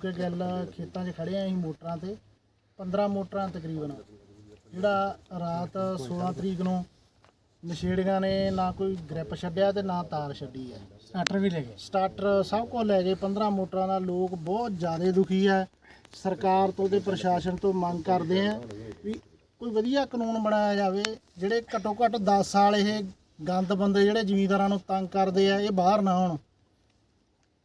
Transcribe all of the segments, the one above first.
ਕੇ ਗੱਲ ਖੇਤਾਂ 'ਚ ਖੜੇ ਆਂ ਅਸੀਂ ਮੋਟਰਾਂ ਤੇ 15 ਮੋਟਰਾਂ ਤਕਰੀਬਨ। ਜਿਹੜਾ ਰਾਤ 16 ਤਰੀਕ ਨੂੰ ਨਸ਼ੇੜੀਆਂ ਨੇ ਨਾ ਕੋਈ ਗ੍ਰਿਪ ਛੱਡਿਆ ਤੇ ਨਾ ਤਾਰ ਛੱਡੀ ਹੈ। ਸਟਾਰਟਰ ਵੀ ਲੈ ਗਏ। ਸਟਾਰਟਰ ਸਭ ਕੁਝ ਲੈ ਗਏ 15 ਮੋਟਰਾਂ ਦਾ ਲੋਕ ਬਹੁਤ ਜ਼ਿਆਦਾ ਦੁਖੀ ਹੈ। ਸਰਕਾਰ ਤੋਂ ਤੇ ਪ੍ਰਸ਼ਾਸਨ ਤੋਂ ਮੰਗ ਕਰਦੇ ਆ ਵੀ ਕੋਈ ਵਧੀਆ ਕਾਨੂੰਨ ਬਣਾਇਆ ਜਾਵੇ ਜਿਹੜੇ ਘੱਟੋ ਘੱਟ 10 ਸਾਲ ਇਹ ਗੰਦ ਬੰਦੇ ਜਿਹੜੇ ਜ਼ਿਮੀਂਦਾਰਾਂ ਨੂੰ ਤੰਗ ਕਰਦੇ ਆ ਇਹ ਬਾਹਰ ਨਾ ਹੋਣ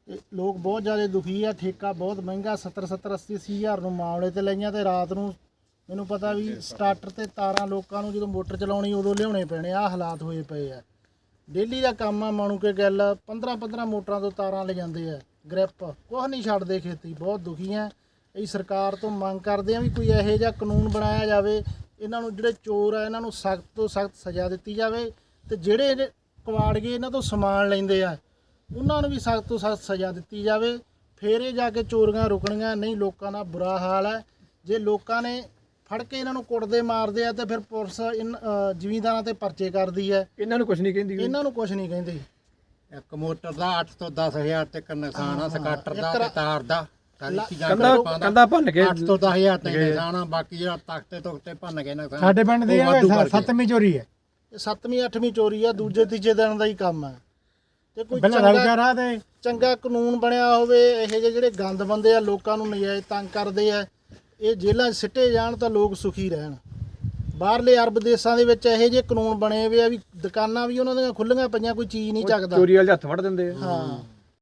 ਤੇ ਲੋਕ ਬਹੁਤ ਜ਼ਿਆਦਾ ਦੁਖੀ ਆ ਠੇਕਾ ਬਹੁਤ ਮਹਿੰਗਾ 70 70 80 ਅੱਸੀ ਹਜ਼ਾਰ ਨੂੰ ਮਾਮਲੇ ਤੇ ਲਈਆਂ ਤੇ ਰਾਤ ਨੂੰ ਮੈਨੂੰ ਪਤਾ ਵੀ ਸਟਾਰਟਰ ਤੇ ਤਾਰਾਂ ਲੋਕਾਂ ਨੂੰ ਜਦੋਂ ਮੋਟਰ ਚਲਾਉਣੀ ਉਦੋਂ ਲਿਆਉਣੇ ਪੈਣੇ ਆ ਹਾਲਾਤ ਹੋਏ ਪਏ ਆ। ਡੇਲੀ ਦਾ ਕੰਮ ਆ ਮਾਣੂ ਕੇ ਗੱਲ 15 15 ਮੋਟਰਾਂ ਤੋਂ ਤਾਰਾਂ ਲੈ ਜਾਂਦੇ ਆ ਗ੍ਰਿਪ ਕੁਛ ਨਹੀਂ ਛੱਡਦੇ ਖੇਤੀ ਬਹੁਤ ਦੁਖੀ ਆ। ਅਸੀਂ ਸਰਕਾਰ ਤੋਂ ਮੰਗ ਕਰਦੇ ਆ ਵੀ ਕੋਈ ਇਹੋ ਜਿਹਾ ਕਾਨੂੰਨ ਬਣਾਇਆ ਜਾਵੇ ਇਹਨਾਂ ਨੂੰ ਜਿਹੜੇ ਚੋਰ ਆ ਇਹਨਾਂ ਨੂੰ ਸਖਤ ਤੋਂ ਸਖਤ ਸਜ਼ਾ ਦਿੱਤੀ ਜਾਵੇ ਤੇ ਜਿਹੜੇ ਕਵਾੜਗੇ ਇਹਨਾਂ ਤੋਂ ਸਮਾਨ ਲੈਂਦੇ ਆ ਉਹਨਾਂ ਨੂੰ ਵੀ ਸਖਤ ਤੋਂ ਸਖਤ ਸਜ਼ਾ ਦਿੱਤੀ ਜਾਵੇ। ਫੇਰ ਇਹ ਜਾ ਕੇ ਚੋਰੀਆਂ ਰੁਕਣੀਆਂ ਨਹੀਂ ਲੋਕਾਂ ਦਾ ਬੁਰਾ ਹਾਲ ਹੈ। ਜੇ ਲੋਕਾਂ ਨੇ ਫੜ ਕੇ ਇਹਨਾਂ ਨੂੰ ਕੁੱਟਦੇ ਮਾਰਦੇ ਆ ਤੇ ਫਿਰ ਪੁਲਿਸ ਜ਼ਿਮੀਂਦਾਰਾਂ ਤੇ ਪਰਚੇ ਕਰਦੀ ਹੈ। ਇਹਨਾਂ ਨੂੰ ਕੁਝ ਨਹੀਂ ਕਹਿੰਦੀ ਇਹਨਾਂ ਨੂੰ ਕੁਝ ਨਹੀਂ ਕਹਿੰਦੇ। ਇੱਕ ਮੋਟਰ ਦਾ 8 ਤੋਂ 10000 ਤੱਕ ਨੁਕਸਾਨ ਆ ਸਕਾਟਰ ਦਾ ਤੇ ਤਾਰ ਦਾ। ਕੰਦਾ ਕੰਦਾ ਭੰਨ ਕੇ 8 ਤੋਂ 10000 ਤੱਕ ਨੁਕਸਾਨ ਆ ਬਾਕੀ ਜਿਹੜਾ ਤਖਤੇ ਤੁਖਤੇ ਭੰਨ ਕੇ ਨੁਕਸਾਨ ਸਾਡੇ ਪਿੰਡ ਦੀ। ਸੱਤਵੀਂ ਚੋਰੀ ਹੈ। ਇਹ ਸੱਤਵੀਂ ਅੱਠਵੀਂ ਚੋਰੀ ਆ ਦੂਜੇ ਤੀਜੇ ਦਿਨ ਦਾ ਹੀ ਕੰਮ ਹੈ। ਤੇ ਕੋਈ ਪਹਿਲਾਂ ਰਲ ਚੰਗਾ ਗਿਆ ਰਾਹ ਤੇ। ਚੰਗਾ ਕਾਨੂੰਨ ਬਣਿਆ ਹੋਵੇ ਇਹੋ ਜਿਹੇ ਜਿਹੜੇ ਗੰਦ ਬੰਦੇ ਆ ਲੋਕਾਂ ਨੂੰ ਨਜਾਇਜ਼ ਤੰਗ ਕਰਦੇ ਆ ਇਹ ਜੇਲ੍ਹਾਂ 'ਚ ਸਿੱਟੇ ਜਾਣ ਤਾਂ ਲੋਕ ਸੁਖੀ ਰਹਿਣ। ਬਾਹਰਲੇ ਅਰਬ ਦੇਸ਼ਾਂ ਦੇ ਵਿੱਚ ਇਹੋ ਜਿਹੇ ਕਾਨੂੰਨ ਬਣੇ ਹੋਏ ਆ ਵੀ ਦੁਕਾਨਾਂ ਵੀ ਉਹਨਾਂ ਦੀਆਂ ਖੁੱਲੀਆਂ ਪਈਆਂ ਕੋਈ ਚੀਜ਼ ਨਹੀਂ ਚੱਕਦਾ। ਚੋਰੀ ਵਾਲੇ ਹੱਥ ਫੜ ਦਿੰਦੇ ਆ। ਹਾਂ।